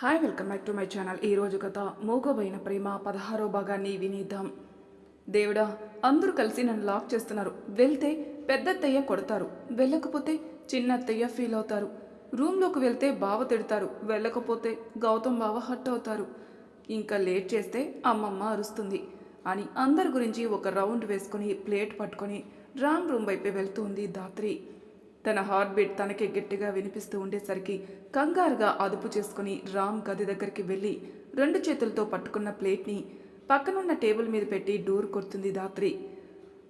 Hi welcome back to my channel ఈ రోజు కథ మూగబోయిన ప్రేమ పదహారో భాగాన్ని వినేద్దాం. దేవుడా అందరూ కలిసి నన్ను లాక్ చేస్తున్నారు. వెళ్తే పెద్దత్తయ్య కొడతారు. వెళ్ళకపోతే చిన్న అత్తయ్య ఫీల్ అవుతారు. రూమ్లోకి వెళ్తే బావ తిడతారు. వెళ్ళకపోతే గౌతమ్ బావ హట్ అవుతారు. ఇంకా లేట్ చేస్తే అమ్మమ్మ అరుస్తుంది అని అందరి గురించి ఒక రౌండ్ వేసుకొని ప్లేట్ పట్టుకొని రామ్ రూమ్ వైపే వెళ్తుంది దాత్రి తన హార్ట్ బీట్ తనకే గట్టిగా వినిపిస్తూ ఉండేసరికి కంగారుగా అదుపు చేసుకుని రామ్ గది దగ్గరికి వెళ్ళి రెండు చేతులతో పట్టుకున్న ప్లేట్ని పక్కనున్న టేబుల్ మీద పెట్టి డోర్ కొడుతుంది దాత్రి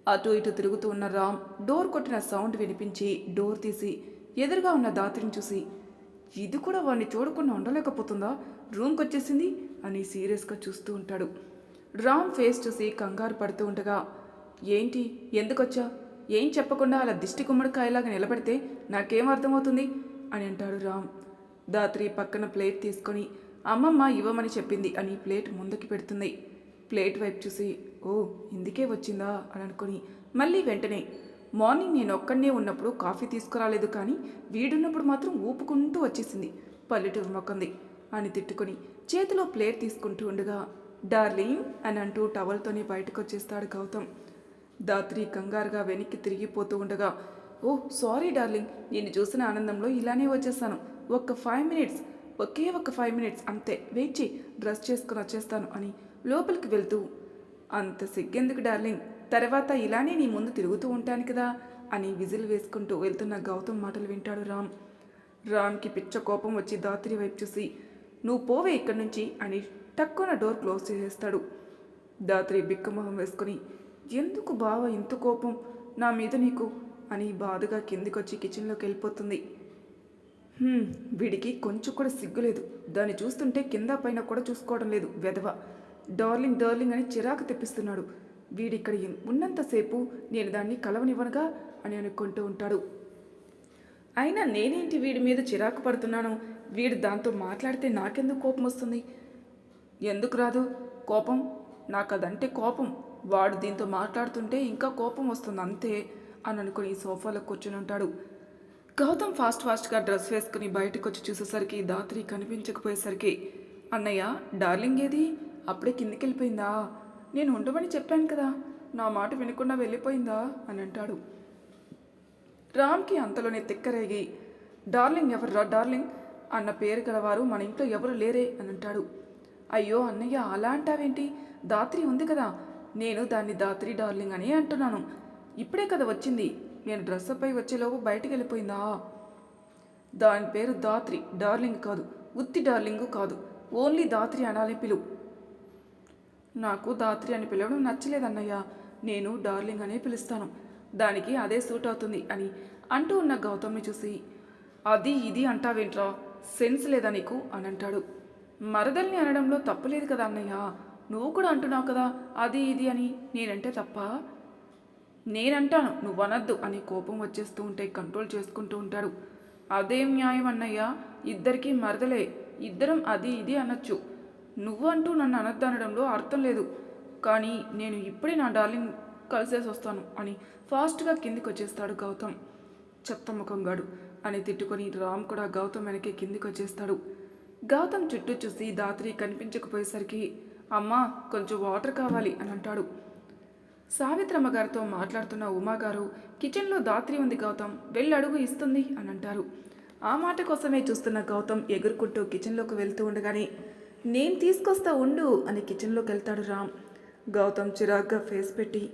అటు ఇటు తిరుగుతూ ఉన్న రామ్ డోర్ కొట్టిన సౌండ్ వినిపించి డోర్ తీసి ఎదురుగా ఉన్న దాత్రిని చూసి ఇది కూడా వాడిని చూడకుండా ఉండలేకపోతుందా? రూమ్కి వచ్చేసింది? అని సీరియస్గా చూస్తూ ఉంటాడు. రామ్ ఫేస్ చూసి కంగారు పడుతూ ఉండగా ఏంటి? ఎందుకొచ్చా? ఏం చెప్పకుండా అలా దిష్టి గుమ్మడికాయలాగా నిలబడితే నాకేం అర్థమవుతుంది? అని అంటాడు రామ్. దాత్రి పక్కన ప్లేట్ తీసుకొని అమ్మమ్మ ఇవ్వమని చెప్పింది అని ప్లేట్ ముందుకి పెడుతుంది. ప్లేట్ వైపు చూసి ఓ ఇందుకే వచ్చిందా? అని అనుకుని మళ్ళీ వెంటనే మార్నింగ్ నేను ఒక్కడనే ఉన్నప్పుడు కాఫీ తీసుకురాలేదు కానీ వీడున్నప్పుడు మాత్రం ఊపుకుంటూ వచ్చేసింది. పల్లెటూరు మొక్కంది అని తిట్టుకొని చేతిలో ప్లేట్ తీసుకుంటూ ఉండగా డార్లింగ్ అని అంటూ టవల్తోనే బయటకు వచ్చేస్తాడు గౌతమ్. దాత్రి కంగారుగా వెనక్కి తిరిగిపోతూ ఉండగా ఓ సారీ డార్లింగ్ నేను చూసిన ఆనందంలో ఇలానే వచ్చేస్తాను. ఒక్క ఫైవ్ మినిట్స్ ఒకే ఒక్క ఫైవ్ మినిట్స్ అంతే. వెయిట్ చేయి డ్రెస్ చేసుకుని వచ్చేస్తాను అని లోపలికి వెళ్తూ అంత సిగ్గెందుకు డార్లింగ్ తర్వాత ఇలానే నీ ముందు తిరుగుతూ ఉంటాను కదా అని విజిల్ వేసుకుంటూ వెళ్తున్న గౌతమ్ మాటలు వింటాడు రామ్. రామ్కి పిచ్చ కోపం వచ్చి దాత్రి వైపు చూసి నువ్వు పోవే ఇక్కడి నుంచి అని టక్కున డోర్ క్లోజ్ చేసేస్తాడు. దాత్రి బిక్కమొహం వేసుకుని ఎందుకు బావ ఇంత కోపం? నా మీద నీకు? అని బాధగా కిందికొచ్చి కిచెన్లోకి వెళ్ళిపోతుంది. వీడికి కొంచెం కూడా సిగ్గులేదు దాన్ని చూస్తుంటే కింద పైన కూడా చూసుకోవడం లేదు. వెధవ. డార్లింగ్ డార్లింగ్ అని చిరాకు తెప్పిస్తున్నాడు. వీడిక్కడ ఉన్నంతసేపు నేను దాన్ని కలవనివ్వనుగా అని అనుకుంటూ ఉంటాడు. అయినా నేనేంటి వీడి మీద చిరాకు పడుతున్నాను? వీడు దాంతో మాట్లాడితే నాకెందుకు కోపం వస్తుంది? ఎందుకు రాదు? కోపం? నాకు అదంటే కోపం. వాడు దీంతో మాట్లాడుతుంటే ఇంకా కోపం వస్తుంది అంతే అని అనుకుని సోఫాలో కూర్చుని ఉంటాడు. గౌతమ్ ఫాస్ట్ ఫాస్ట్గా డ్రెస్ వేసుకుని బయటకు వచ్చి చూసేసరికి దాత్రి కనిపించకపోయేసరికి అన్నయ్య డార్లింగ్ ఏది? అప్పుడే కిందికి వెళ్ళిపోయిందా నేను ఉండమని చెప్పాను కదా నా మాట వినకుండా వెళ్ళిపోయిందా? అని అంటాడు. రామ్కి అంతలోనే తిక్కరేగి డార్లింగ్ ఎవర్రా డార్లింగ్? అన్న పేరు గలవారు మన ఇంట్లో ఎవరు లేరే? అని అంటాడు. అయ్యో అన్నయ్య అలా అంటావేంటి? దాత్రి ఉంది కదా నేను దాన్ని దాత్రి డార్లింగ్ అని అంటున్నాను. ఇప్పుడే కదా వచ్చింది. నేను డ్రెస్ అప్ అయి వచ్చేలోపు బయటికి వెళ్ళిపోయిందా? దాని పేరు దాత్రి. డార్లింగ్ కాదు. ఉత్తి డార్లింగు కాదు. ఓన్లీ దాత్రి అనాలి పిలువు నాకు దాత్రి అని పిలవడం నచ్చలేదన్నయ్య. నేను డార్లింగ్ అనే పిలుస్తాను. దానికి అదే సూట్ అవుతుంది అని అంటూ ఉన్న గౌతమ్ని చూసి అది ఇది అంటావేంట్రా? సెన్స్ లేదా నీకు? అని అంటాడు. మరదల్ని అనడంలో తప్పులేదు కదా అన్నయ్య. నువ్వు కూడా అంటున్నావు కదా అది ఇది అని. నేనంటే తప్ప? నేనంటాను నువ్వు అనద్దు అని కోపం వచ్చేస్తూ ఉంటే కంట్రోల్ చేసుకుంటూ ఉంటాడు. అదేం న్యాయం అన్నయ్య ఇద్దరికీ మరదలే. ఇద్దరం అది ఇది అనొచ్చు. నువ్వు అంటూ నన్ను అనద్దు అనడంలో అర్థం లేదు. కానీ నేను ఇప్పుడే నా డార్లింగ్ కలిసేసి వస్తాను అని ఫాస్ట్గా కిందికి వచ్చేస్తాడు గౌతమ్. చెత్త ముఖంగాడు అని తిట్టుకొని రామ్ కూడా గౌతమ్ వెనకే కిందికి వచ్చేస్తాడు గౌతమ్ చుట్టూ చూసి దాత్రి కనిపించకపోయేసరికి అమ్మా కొంచెం వాటర్ కావాలి అని అంటాడు. సావిత్రమ్మ గారితో మాట్లాడుతున్న ఉమాగారు కిచెన్లో దాత్రి ఉంది గౌతమ్ వెళ్ళి అడుగు ఇస్తుంది అని అంటారు. ఆ మాట కోసమే చూస్తున్న గౌతమ్ ఎగురుకుంటూ కిచెన్లోకి వెళ్తూ ఉండగానే నేను తీసుకొస్తా ఉండు అని కిచెన్లోకి వెళ్తాడు రామ్. గౌతమ్ చిరాగ్గా ఫేస్ పెట్టి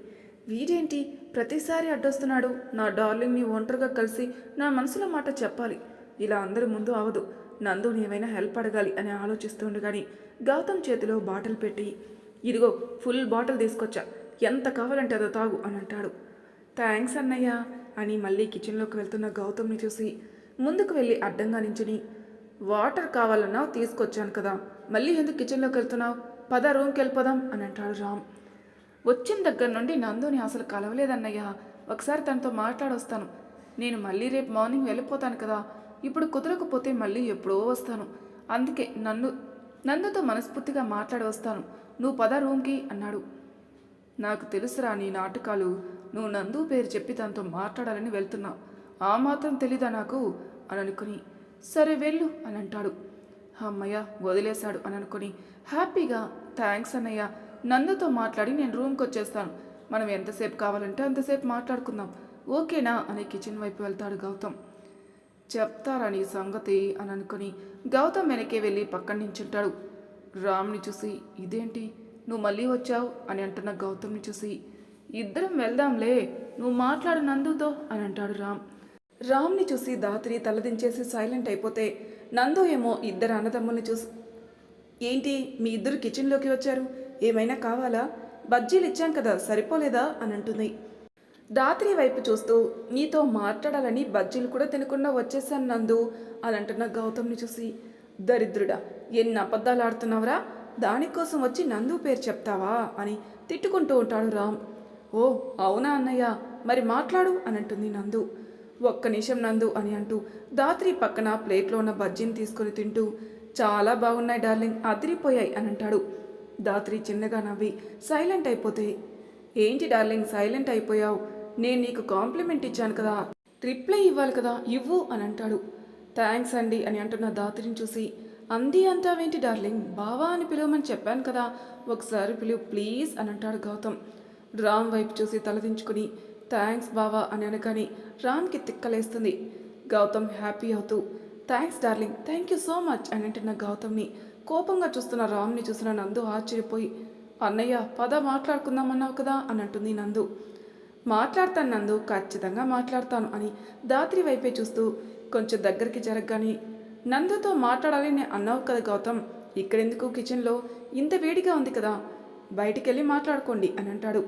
వీడేంటి? ప్రతిసారి అడ్డొస్తున్నాడు. నా డార్లింగ్ని ఒంటరిగా కలిసి నా మనసులో మాట చెప్పాలి. ఇలా అందరి ముందు అవదు. నందుని ఏమైనా హెల్ప్ అడగాలి అని ఆలోచిస్తుండు కానీ గౌతమ్ చేతిలో బాటిల్ పెట్టి ఇదిగో ఫుల్ బాటిల్ తీసుకొచ్చా ఎంత కావాలంటే అదో తాగు అని అంటాడు. థ్యాంక్స్ అన్నయ్య అని మళ్ళీ కిచెన్లోకి వెళ్తున్న గౌతమ్ని చూసి ముందుకు వెళ్ళి అడ్డంగా నించుని వాటర్ కావాలన్నా తీసుకొచ్చాను కదా మళ్ళీ ఎందుకు కిచెన్లోకి వెళ్తున్నావు? పద రూమ్కి వెళ్ళిపోదాం అని అంటాడు రామ్. వచ్చిన దగ్గర నుండి నందుని అసలు కలవలేదన్నయ్య ఒకసారి తనతో మాట్లాడొస్తాను. నేను మళ్ళీ రేపు మార్నింగ్ వెళ్ళిపోతాను కదా ఇప్పుడు కుదరకపోతే మళ్ళీ ఎప్పుడో వస్తాను. అందుకే నన్ను నందుతో మనస్ఫూర్తిగా మాట్లాడి వస్తాను. నువ్వు పద రూమ్కి అన్నాడు. నాకు తెలుసురా నీ నాటకాలు. నువ్వు నందు పేరు చెప్పి తనతో మాట్లాడాలని వెళ్తున్నావు ఆ మాత్రం తెలీదా నాకు? అని అనుకుని సరే వెళ్ళు అని అంటాడు. అమ్మయ్య వదిలేశాడు అని అనుకుని హ్యాపీగా థ్యాంక్స్ అన్నయ్య. నందుతో మాట్లాడి నేను రూమ్కి వచ్చేస్తాను. మనం ఎంతసేపు కావాలంటే అంతసేపు మాట్లాడుకుందాం. ఓకేనా? అని కిచెన్ వైపు వెళ్తాడు గౌతమ్. చెప్తారని సంగతి అని అనుకుని గౌతమ్ వెనకే వెళ్ళి పక్కన నించుంటాడు రామ్ని చూసి ఇదేంటి? నువ్వు మళ్ళీ వచ్చావు? అని అంటున్న గౌతమ్ని చూసి ఇద్దరం వెళ్దాంలే నువ్వు మాట్లాడు నందుతో అని అంటాడు రామ్. రామ్ని చూసి దాత్రి తలదించేసి సైలెంట్ అయిపోతే నందు ఏమో ఇద్దరు అన్నదమ్ముల్ని చూసి ఏంటి? మీ ఇద్దరు కిచెన్లోకి వచ్చారు? ఏమైనా కావాలా? బజ్జీలు ఇచ్చాం కదా సరిపోలేదా? అని అంటుంది. దాత్రి వైపు చూస్తూ నీతో మాట్లాడాలని బజ్జీలు కూడా తినకుండా వచ్చేసాను నందు అని అంటున్న గౌతమ్ని చూసి దరిద్రుడా ఎన్ని అబద్ధాలు ఆడుతున్నావురా? దానికోసం వచ్చి నందు పేరు చెప్తావా? అని తిట్టుకుంటూ ఉంటాడు రామ్. ఓ అవునా అన్నయ్య మరి మాట్లాడు అని అంటుంది నందు. ఒక్క నిమిషం నందు అని అంటూ దాత్రి పక్కన ప్లేట్లో ఉన్న బజ్జీని తీసుకొని తింటూ చాలా బాగున్నాయి డార్లింగ్ అదిరిపోయాయి అని అంటాడు. దాత్రి చిన్నగా నవ్వి సైలెంట్ అయిపోతే ఏంటి డార్లింగ్ సైలెంట్ అయిపోయావు. నేను నీకు కాంప్లిమెంట్ ఇచ్చాను కదా. రిప్లై ఇవ్వాలి కదా. ఇవ్వు అని అంటాడు. థ్యాంక్స్ అండి అని అంటున్న దాత్రిని చూసి. అంది అంటావేంటి డార్లింగ్ బావా అని పిలవమని చెప్పాను కదా. ఒకసారి పిలువు ప్లీజ్ అని అంటాడు గౌతమ్. రామ్ వైపు చూసి తలదించుకుని థ్యాంక్స్ బావా అని అనగానే రామ్కి తిక్కలేస్తుంది. గౌతమ్ హ్యాపీ అవుతూ thanks darling thank you so much అని అంటున్న గౌతమ్ని. కోపంగా చూస్తున్న రామ్ని చూసిన నందు ఆశ్చర్యపోయి అన్నయ్య పద మాట్లాడుకుందామన్నావు కదా అని అంటుంది నందు. మాట్లాడతాను నందు ఖచ్చితంగా మాట్లాడతాను అని దాత్రి వైపే చూస్తూ కొంచెం దగ్గరికి జరగగానే నందుతో మాట్లాడాలి నేను అన్నావు కదా గౌతమ్ ఇక్కడెందుకు కిచెన్లో? ఇంత వేడిగా ఉంది కదా బయటికి వెళ్ళి మాట్లాడుకోండి అని అంటాడు.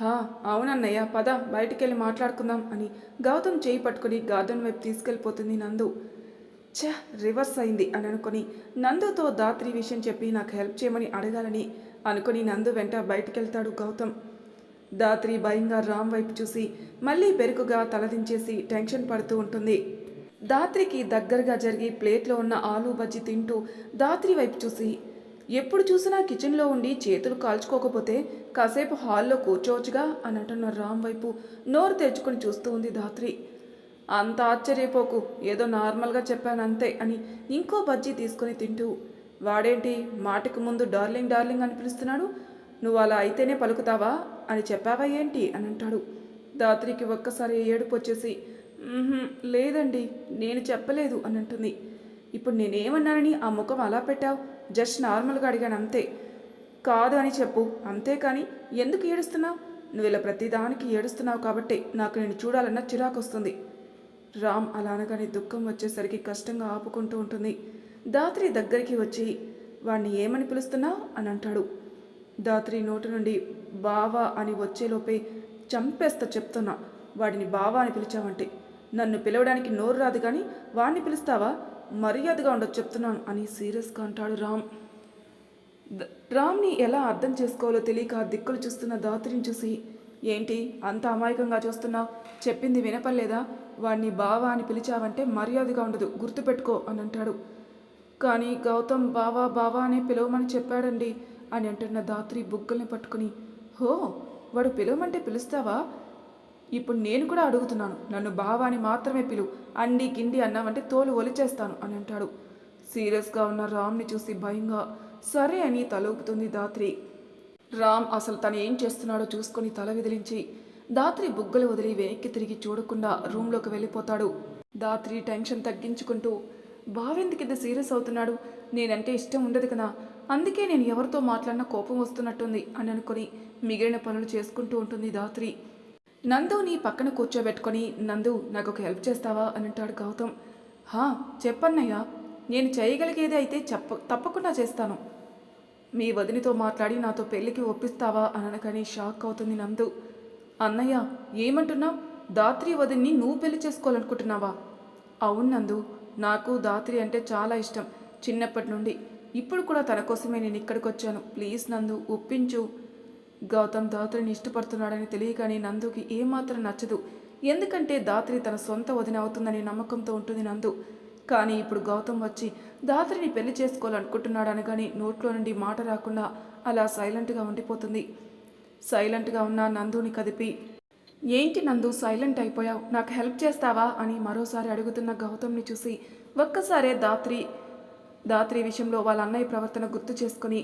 హా అవునన్నయ్య పద బయటికి వెళ్ళి మాట్లాడుకుందాం అని గౌతమ్ చేయి పట్టుకుని గార్డెన్ వైపు తీసుకెళ్ళిపోతుంది నందు. ఛ రివర్స్ అయింది అని అనుకుని నందుతో దాత్రి విషయం చెప్పి నాకు హెల్ప్ చేయమని అడగాలని అనుకుని నందు వెంట బయటికి వెళ్తాడు గౌతమ్. దాత్రి భయంగా రామ్ వైపు చూసి మళ్ళీ బెరుకుగా తలదించేసి టెన్షన్ పడుతూ ఉంటుంది. దాత్రికి దగ్గరగా జరిగి ప్లేట్లో ఉన్న ఆలు బజ్జి తింటూ దాత్రి వైపు చూసి ఎప్పుడు చూసినా కిచెన్లో ఉండి చేతులు కాల్చుకోకపోతే కాసేపు హాల్లో కూర్చోవచ్చుగా? అని అంటున్న రామ్ వైపు నోరు తెరుచుకొని చూస్తూ ఉంది దాత్రి. అంత ఆశ్చర్యపోకు. ఏదో నార్మల్గా చెప్పాను అంతే అని ఇంకో బజ్జీ తీసుకొని తింటూ వాడేంటి మాటకు ముందు డార్లింగ్ డార్లింగ్ అని పిలుస్తున్నాడు? నువ్వు అలా అయితేనే పలుకుతావా? అని చెప్పావా ఏంటి? అని అంటాడు. దాత్రికి ఒక్కసారి ఏడుపు వచ్చేసి లేదండి నేను చెప్పలేదు అని అంటుంది. ఇప్పుడు నేనేమన్నానని ఆ ముఖం అలా పెట్టావు? జస్ట్ నార్మల్గా అడిగాను అంతే. కాదు అని చెప్పు. అంతేకాని ఎందుకు ఏడుస్తున్నావు? నువ్వు ఇలా ప్రతిదానికి ఏడుస్తున్నావు కాబట్టి నాకు నేను చూడాలన్న చిరాకు వస్తుంది రామ్ అలా అనగానే దుఃఖం వచ్చేసరికి కష్టంగా ఆపుకుంటూ ఉంటుంది. దాత్రి దగ్గరికి వచ్చి వాణ్ణి ఏమని పిలుస్తున్నా? అని అంటాడు. దాత్రి నోటి నుండి బావా అని వచ్చేలోపే చంపేస్తా చెప్తున్నా. వాడిని బావా అని పిలిచావంటే నన్ను పిలవడానికి నోరు రాదు కానీ వాడిని పిలుస్తావా? మర్యాదగా ఉండదు చెప్తున్నాను అని సీరియస్గా అంటాడు రామ్. రామ్ని ఎలా అర్థం చేసుకోవాలో తెలియక దిక్కులు చూస్తున్న దాత్రిని చూసి ఏంటి అంత అమాయకంగా చూస్తున్నావు? చెప్పింది వినపలేదా వాడిని బావా అని పిలిచావంటే మర్యాదగా ఉండదు గుర్తుపెట్టుకో అని అంటాడు. కానీ గౌతమ్ బావా బావా అనే పిలవమని చెప్పాడండి అని అంటున్న దాత్రి బుగ్గల్ని పట్టుకుని. హో వాడు పిలవమంటే పిలుస్తావా? ఇప్పుడు నేను కూడా అడుగుతున్నాను నన్ను బావా అని మాత్రమే పిలువు అండి గిండి అన్నావంటే తోలు ఒలిచేస్తాను అని అంటాడు. సీరియస్గా ఉన్న రామ్ని చూసి భయంగా సరే అని తలూపుతుంది దాత్రి. రామ్ అసలు తను ఏం చేస్తున్నాడో చూసుకొని తల విదిలించి దాత్రి బుగ్గలు వదిలి వెనక్కి తిరిగి చూడకుండా రూమ్లోకి వెళ్ళిపోతాడు. దాత్రి టెన్షన్ తగ్గించుకుంటూ బావెందుకు ఇంత సీరియస్ అవుతున్నాడు? నేనంటే ఇష్టం ఉండదు కదా. అందుకే నేను ఎవరితో మాట్లాడినా కోపం వస్తున్నట్టుంది అని అనుకుని మిగిలిన పనులు చేసుకుంటూ ఉంటుంది దాత్రి నందు నీ పక్కన కూర్చోబెట్టుకొని నందు నాకు ఒక హెల్ప్ చేస్తావా? అని అంటాడు గౌతమ్. హా చెప్పన్నయ్యా. నేను చేయగలిగేది అయితే చెప్ప తప్పకుండా చేస్తాను. మీ వదినితో మాట్లాడి నాతో పెళ్ళికి ఒప్పిస్తావా అననకని షాక్ అవుతుంది నందు. అన్నయ్య ఏమంటున్నావు దాత్రి వదిన్ని నువ్వు పెళ్ళి చేసుకోవాలనుకుంటున్నావా? అవును నందు నాకు దాత్రి అంటే చాలా ఇష్టం చిన్నప్పటి నుండి. ఇప్పుడు కూడా తన కోసమే నేను ఇక్కడికి వచ్చాను ప్లీజ్ నందు ఒప్పించు. గౌతమ్ దాత్రిని ఇష్టపడుతున్నాడని తెలియగానే నందుకి ఏమాత్రం నచ్చదు. ఎందుకంటే దాత్రి తన సొంత వదిన అవుతుందనే నమ్మకంతో ఉంటుంది నందు. కానీ ఇప్పుడు గౌతమ్ వచ్చి దాత్రిని పెళ్ళి చేసుకోవాలనుకుంటున్నాడు కానీ నోట్లో నుండి మాట రాకుండా అలా సైలెంట్గా ఉండిపోతుంది. సైలెంట్గా ఉన్న నందుని కదిపి ఏంటి నందు సైలెంట్ అయిపోయావు? నాకు హెల్ప్ చేస్తావా? అని మరోసారి అడుగుతున్న గౌతమ్ని చూసి ఒక్కసారే దాత్రి దాత్రి విషయంలో వాళ్ళ అన్నయ్య ప్రవర్తన గుర్తు చేసుకుని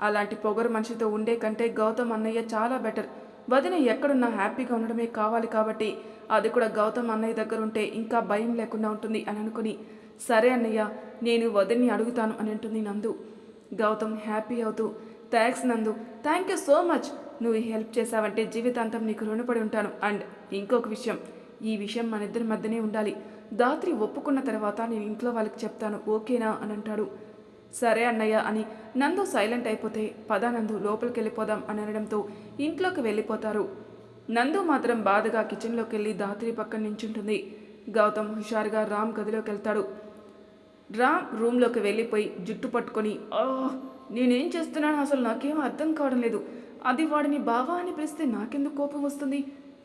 అలాంటి పొగరు మనిషితో ఉండే కంటే గౌతమ్ అన్నయ్య చాలా బెటర్. వదిన ఎక్కడున్నా హ్యాపీగా ఉండడమే కావాలి కాబట్టి అది కూడా గౌతమ్ అన్నయ్య దగ్గర ఉంటే ఇంకా భయం లేకుండా ఉంటుంది అని అనుకుని సరే అన్నయ్య నేను వదిన్ని అడుగుతాను అని అంటుంది నందు. గౌతమ్ హ్యాపీ అవుతూ thanks Nandu thank you so much నువ్వు హెల్ప్ చేసావంటే జీవితాంతం నీకు రుణపడి ఉంటాను. అండ్ ఇంకొక విషయం ఈ విషయం మన ఇద్దరి మధ్యనే ఉండాలి. దాత్రి ఒప్పుకున్న తర్వాత నేను ఇంట్లో వాళ్ళకి చెప్తాను ఓకేనా? అని అంటాడు. సరే అన్నయ్య అని నందు సైలెంట్ అయిపోతే పదానందు లోపలికి వెళ్ళిపోదాం అని అనడంతో ఇంట్లోకి వెళ్ళిపోతారు. నందు మాత్రం బాధగా కిచెన్లోకి వెళ్ళి దాత్రి పక్కన నించుంటుంది. గౌతమ్ హుషారుగా రామ్ గదిలోకి వెళ్తాడు రామ్ రూమ్లోకి వెళ్ళిపోయి జుట్టు పట్టుకొని "ఆ, నేనేం చేస్తున్నాను అసలు నాకేం అర్థం కావడం లేదు. అది వాడిని బావా అని పిలిస్తే నాకెందుకు కోపం వస్తుంది?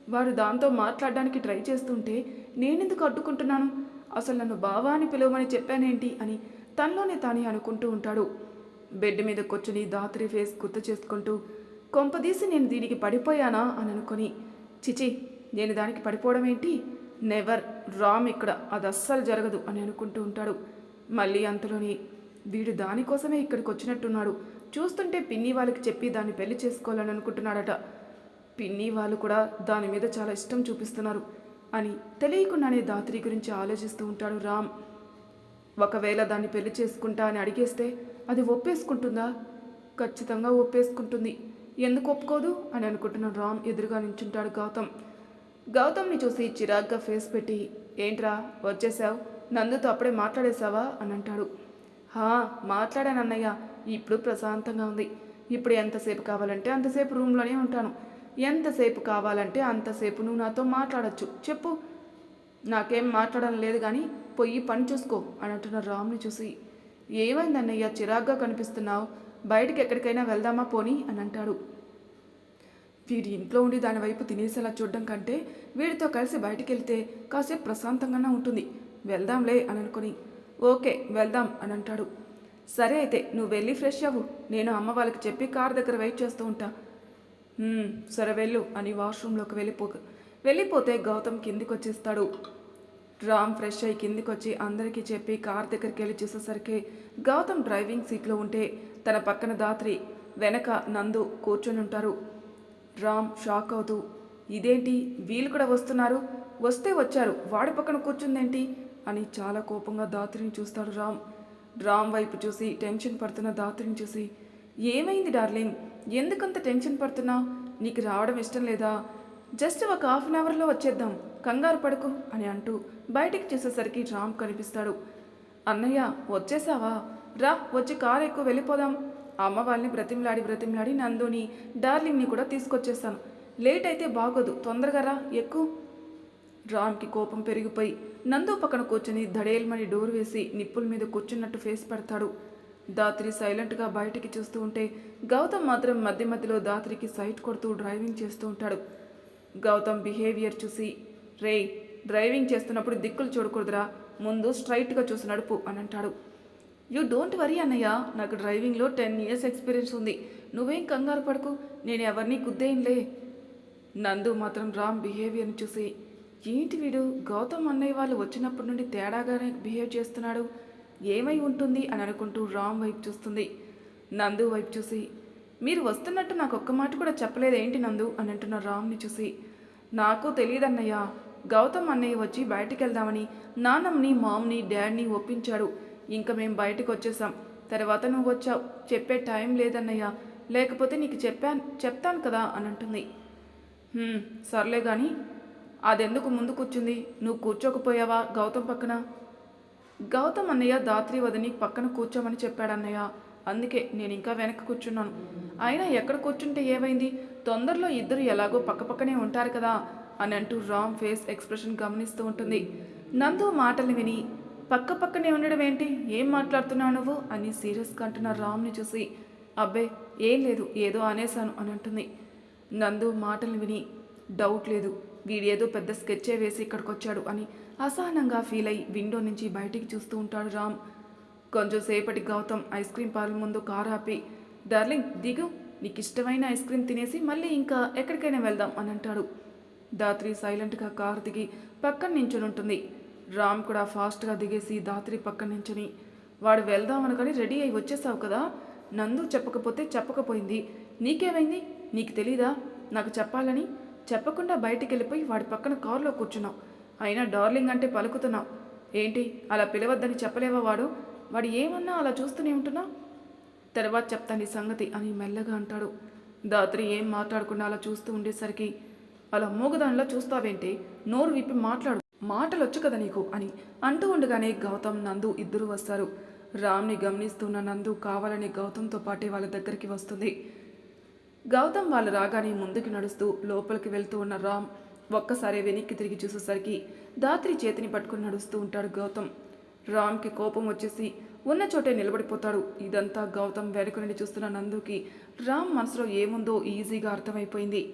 వాడు దాంతో మాట్లాడడానికి ట్రై చేస్తుంటే నేనెందుకు అడ్డుకుంటున్నాను? అసలు నన్ను బావా అని పిలవమని చెప్పానేంటి? అని తనలోనే తానే అనుకుంటూ ఉంటాడు. బెడ్ మీద కూర్చుని దాత్రి ఫేస్ గుర్తు చేసుకుంటూ కొంపదీసి నేను దీనికి పడిపోయానా? అని అనుకొని చిచి నేను దానికి పడిపోవడం ఏంటి? నెవర్ రామ్ ఇక్కడ అది అస్సలు జరగదు అని అనుకుంటూ ఉంటాడు. మళ్ళీ అంతలోని వీడు దానికోసమే ఇక్కడికి వచ్చినట్టున్నాడు. చూస్తుంటే పిన్ని వాళ్ళకి చెప్పి దాన్ని పెళ్ళి చేసుకోవాలని అనుకుంటున్నాడట. పిన్ని వాళ్ళు కూడా దాని మీద చాలా ఇష్టం చూపిస్తున్నారు అని తెలియకుండానే దాత్రి గురించి ఆలోచిస్తూ ఉంటాడు రామ్. ఒకవేళ దాన్ని పెళ్ళి చేసుకుంటా అని అడిగేస్తే అది ఒప్పేసుకుంటుందా? ఖచ్చితంగా ఒప్పేసుకుంటుంది. ఎందుకు ఒప్పుకోదు? అని అనుకుంటున్న రామ్ ఎదురుగా నించుంటాడు గౌతమ్. గౌతమ్ని చూసి చిరాగ్గా ఫేస్ పెట్టి ఏంట్రా వచ్చేసావు? నందుతో అప్పుడే మాట్లాడేశావా? అని అంటాడు. హా మాట్లాడానన్నయ్య ఇప్పుడు ప్రశాంతంగా ఉంది. ఇప్పుడు ఎంతసేపు కావాలంటే అంతసేపు రూమ్లోనే ఉంటాను. ఎంతసేపు కావాలంటే అంతసేపు నువ్వు నాతో మాట్లాడచ్చు. చెప్పు. నాకేం మాట్లాడడం లేదు కానీ పొయ్యి పని చూసుకో అని అంటున్న రామ్ని చూసి ఏమైంది చిరాగ్గా కనిపిస్తున్నావు? బయటికి ఎక్కడికైనా వెళ్దామా పోనీ? అని అంటాడు. వీడి ఇంట్లో ఉండి దాని వైపు తినేసేలా చూడడం కంటే వీడితో కలిసి బయటికి వెళ్తే కాసేపు ప్రశాంతంగానే ఉంటుంది. వెళ్దాంలే అని అనుకుని ఓకే వెళ్దాం అని అంటాడు. సరే అయితే నువ్వు వెళ్ళి ఫ్రెష్ అవ్వు. నేను అమ్మ వాళ్ళకి చెప్పి కార్ దగ్గర వెయిట్ చేస్తూ ఉంటా. సరే వెళ్ళు అని వాష్రూమ్లోకి వెళ్ళిపో వెళ్ళిపోతే గౌతమ్ కిందికి వచ్చేస్తాడు రామ్ ఫ్రెష్ అయ్యి కిందికి వచ్చి అందరికీ చెప్పి కార్ దగ్గరికి వెళ్ళి చూసేసరికి గౌతమ్ డ్రైవింగ్ సీట్లో ఉంటే తన పక్కన దాత్రి వెనక నందు కూర్చొని ఉంటారు. రామ్ షాక్ అవుతూ ఇదేంటి? వీళ్ళు కూడా వస్తున్నారు? వస్తే వచ్చారు. వాడి పక్కన కూర్చుందేంటి? అని చాలా కోపంగా దాత్రిని చూస్తాడు రామ్. రామ్ వైపు చూసి టెన్షన్ పడుతున్న దాత్రిని చూసి ఏమైంది డార్లింగ్? ఎందుకంత టెన్షన్ పడుతున్నా? నీకు రావడం ఇష్టం లేదా? జస్ట్ ఒక హాఫ్ అన్ అవర్లో వచ్చేద్దాం. కంగారు పడుకు అని అంటూ బయటికి చూసేసరికి రామ్ కనిపిస్తాడు. అన్నయ్య వచ్చేసావా? రా వచ్చి కారు ఎక్కువ వెళ్ళిపోదాం. అమ్మ వాళ్ళని బ్రతిమలాడి బ్రతిమలాడి నందుని డార్లింగ్ని కూడా తీసుకొచ్చేస్తాను. లేట్ అయితే బాగోదు తొందరగా రా ఎక్కువ రామ్కి కోపం పెరిగిపోయి నందు పక్కన కూర్చొని దడేల్మని డోర్ వేసి నిప్పుల మీద కూర్చున్నట్టు ఫేస్ పెడతాడు. దాత్రి సైలెంట్గా బయటికి చూస్తూ ఉంటే గౌతమ్ మాత్రం మధ్య మధ్యలో దాత్రికి సైట్ కొడుతూ డ్రైవింగ్ చేస్తూ ఉంటాడు. గౌతమ్ బిహేవియర్ చూసి రే డ్రైవింగ్ చేస్తున్నప్పుడు దిక్కులు చూడకూడదురా. ముందు స్ట్రైట్గా చూసి నడుపు అని అంటాడు. యూ డోంట్ వరీ అన్నయ్య నాకు డ్రైవింగ్లో టెన్ ఇయర్స్ ఎక్స్పీరియన్స్ ఉంది. నువ్వేం కంగారు పడకు నేను ఎవరిని గుద్దేయంలే నందు మాత్రం రామ్ బిహేవియర్ని చూసి ఏంటి వీడు గౌతమ్ అన్నయ్య వాళ్ళు వచ్చినప్పటి నుండి తేడాగానే బిహేవ్ చేస్తున్నాడు. ఏమై ఉంటుంది? అని అనుకుంటూ రామ్ వైపు చూస్తుంది. నందు వైపు చూసి మీరు వస్తున్నట్టు నాకు ఒక్క మాట కూడా చెప్పలేదు ఏంటి నందు? అని అంటున్న రామ్ని చూసి నాకు తెలియదన్నయ్యా గౌతమ్ అన్నయ్య వచ్చి బయటికి వెళ్దామని నాన్నమ్మని మామ్ని డాడ్ని ఒప్పించాడు. ఇంకా మేము బయటకు వచ్చేసాం తర్వాత నువ్వు వచ్చావు. చెప్పే టైం లేదన్నయ్య. లేకపోతే నీకు చెప్పాను చెప్తాను కదా అని అంటుంది సర్లే కానీ అదెందుకు ముందు కూర్చుంది? నువ్వు కూర్చోకపోయావా గౌతమ్ పక్కన? గౌతమ్ అన్నయ్య దాత్రి వదిని పక్కన కూర్చోమని చెప్పాడన్నయ్య. అందుకే నేను ఇంకా వెనక్కి కూర్చున్నాను. అయినా ఎక్కడ కూర్చుంటే ఏమైంది? తొందరలో ఇద్దరు ఎలాగో పక్కపక్కనే ఉంటారు కదా. అని అంటూ రామ్ ఫేస్ ఎక్స్ప్రెషన్ గమనిస్తూ ఉంటుంది. నందు మాటలు విని పక్క పక్కనే ఉండడం ఏంటి? ఏం మాట్లాడుతున్నావు నువ్వు? అని సీరియస్గా అంటున్న రామ్ని చూసి అబ్బే ఏం లేదు ఏదో అనేశాను అని అంటుంది. నందు మాటలు విని డౌట్ లేదు వీడేదో పెద్ద స్కెచ్చే వేసి ఇక్కడికి వచ్చాడు అని అసహనంగా ఫీల్ అయి విండో నుంచి బయటికి చూస్తూ ఉంటాడు రామ్. కొంచెం సేపటి గౌతమ్ ఐస్ క్రీమ్ పార్లర్ ముందు కారు ఆపి డార్లింగ్ దిగు నీకు ఇష్టమైన ఐస్ క్రీమ్ తినేసి మళ్ళీ ఇంకా ఎక్కడికైనా వెళ్దాం అని అంటాడు. దాత్రి సైలెంట్గా కారు దిగి పక్కన నించుని ఉంటుంది రామ్ కూడా ఫాస్ట్గా దిగేసి దాత్రి పక్కన నించుని వాడు వెళ్దామనుకొని రెడీ అయి వచ్చేసావు కదా? నందు చెప్పకపోతే చెప్పకపోయింది. నీకేమైంది? నీకు తెలీదా? నాకు చెప్పాలని? చెప్పకుండా బయటికి వెళ్ళిపోయి వాడి పక్కన కారులో కూర్చున్నావు. అయినా డార్లింగ్ అంటే పలుకుతున్నావు. ఏంటి? అలా పిలవద్దని చెప్పలేవా వాడు? వాడు ఏమన్నా అలా చూస్తూనే ఉంటున్నావు తర్వాత చెప్తాను సంగతి అని మెల్లగా అంటాడు. దాత్రి ఏం మాట్లాడకుండా అలా చూస్తూ ఉండేసరికి అలా మూగదానిలా చూస్తావేంటి? నోరు విప్పి మాట్లాడు. మాటలొచ్చు కదా నీకు అని అంటూ ఉండగానే గౌతమ్ నందు ఇద్దరు వస్తారు. రామ్ని గమనిస్తున్న నందు కావాలని గౌతమ్తో పాటే వాళ్ళ దగ్గరికి వస్తుంది. గౌతమ్ వాళ్ళు రాగానే ముందుకు నడుస్తూ లోపలికి వెళ్తూ ఉన్న రామ్ ఒక్కసారి వెనక్కి తిరిగి చూసేసరికి దాత్రి చేతిని పట్టుకుని నడుస్తూ ఉంటాడు గౌతమ్. రామ్కి కోపం వచ్చేసి ఉన్న చోటే నిలబడిపోతాడు. ఇదంతా గౌతమ్ వెనుక నుండి చూస్తున్న నందుకి రామ్ మనసులో ఏముందో ఈజీగా అర్థమైపోయింది.